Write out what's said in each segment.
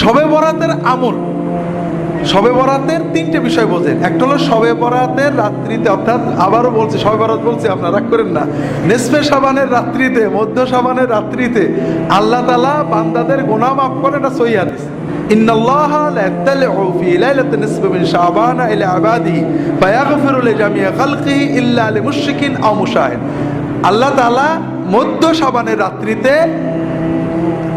শবে বরাতের আমল শবে বরাতের তিনটে বিষয় বোঝেন একটা হলো শবে বরাতের রাত্রিতে অর্থাৎ আবারও বলছি শবে বরাত বলছি আপনারা রাগ করেন না নেসফে সাবানের রাত্রিতে মধ্য সাবানের রাত্রিতে আল্লাহ তালা বান্দাদের গোনা মাফ করে এটা সহি হাদিস إن الله لا يطلع في ليلة النصف من شعبان إلى عباده فيغفر لجميع خلقه إلا لمشرك أو مشاهد আল্লাহ তাআলা মধ্য সাবানের রাত্রিতে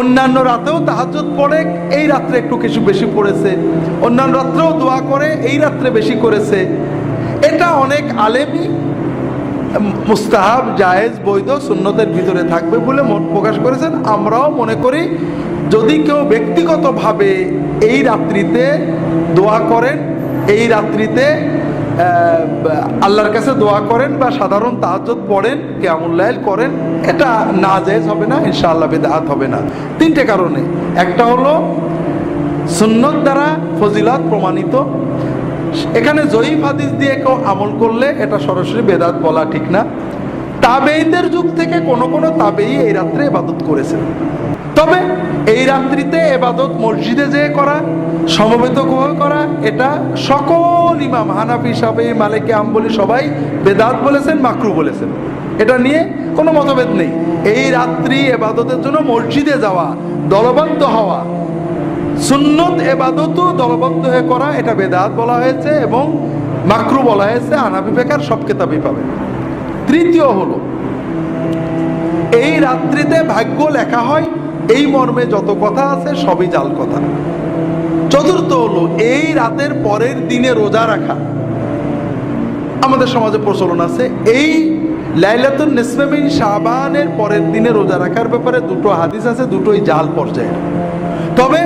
অন্যান্য রাতেও তাহাজুদ পড়ে, এই রাত্রে একটু কিছু বেশি পড়েছে। অন্যান্য রাত্রেও দোয়া করে, এই রাত্রে বেশি করেছে। এটা অনেক আলেমই মুস্তাহাব, জায়েজ, বৈধ সুন্নতের ভিতরে থাকবে বলে মত প্রকাশ করেছেন। আমরাও মনে করি, যদি কেউ ব্যক্তিগতভাবে এই রাত্রিতে দোয়া করেন, এই রাত্রিতে আল্লাহর কাছে দোয়া করেন বা সাধারণ তাহাজ্জুদ পড়েন কেমুল্লাইল করেন, এটা না জায়েজ হবে না, ইনশাআল্লাহ বেদাহাত হবে না। তিনটে কারণে। একটা হলো সুন্নত দ্বারা ফজিলাত প্রমাণিত। এখানে জয়ীফ হাদিস দিয়ে কেউ আমল করলে এটা সরাসরি বেদাত বলা ঠিক না। তাবেইদের যুগ থেকে কোন কোন তাবেই এই রাত্রে ইবাদত করেছেন। তবে এই রাত্রিতে এবাদত মসজিদে যেয়ে করা, সমবেত করা, এটা সকল ইমাম হানাফি সাবে মালিকে, আম্বলি সবাই বেদাত বলেছেন, মাকরু বলেছেন। এটা নিয়ে কোনো মতভেদ নেই। এই রাত্রি এবাদতের জন্য মসজিদে যাওয়া, দলবদ্ধ হওয়া, সুন্নত এবাদতও দলবদ্ধ হয়ে করা, এটা বেদাত বলা হয়েছে এবং মাকরু বলা হয়েছে আনাবি বেকার সব কেতাবই পাবে তৃতীয় হলো, এই রাত্রিতে ভাগ্য লেখা হয় এই মর্মে যত কথা আছে, সবই জাল কথা। চতুর্থ হলো, এই রাতের পরের দিনে রোজা রাখা। আমাদের সমাজে প্রচলন আছে, এই লাইলাতুন নিসফেমিন শাবানের পরের দিনে রোজা রাখার ব্যাপারে দুটো হাদিস আছে, দুটোই জাল পর্যায়ে তবে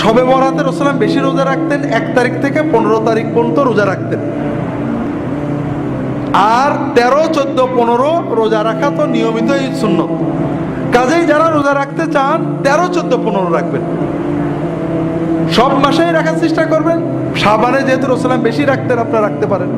সবে বরাতে রসলাম বেশি রোজা রাখতেন, এক তারিখ থেকে পনেরো তারিখ পর্যন্ত রোজা রাখতেন। আর তেরো, চোদ্দ, পনেরো রোজা রাখা তো নিয়মিতই সুন্নত। কাজেই যারা রোজা রাখতে চান, তেরো, চোদ্দ, পনেরো রাখবেন। সব মাসেই রাখার চেষ্টা করবেন। সাবানে যেহেতু রসলাম বেশি রাখতেন, আপনারা রাখতে পারেন।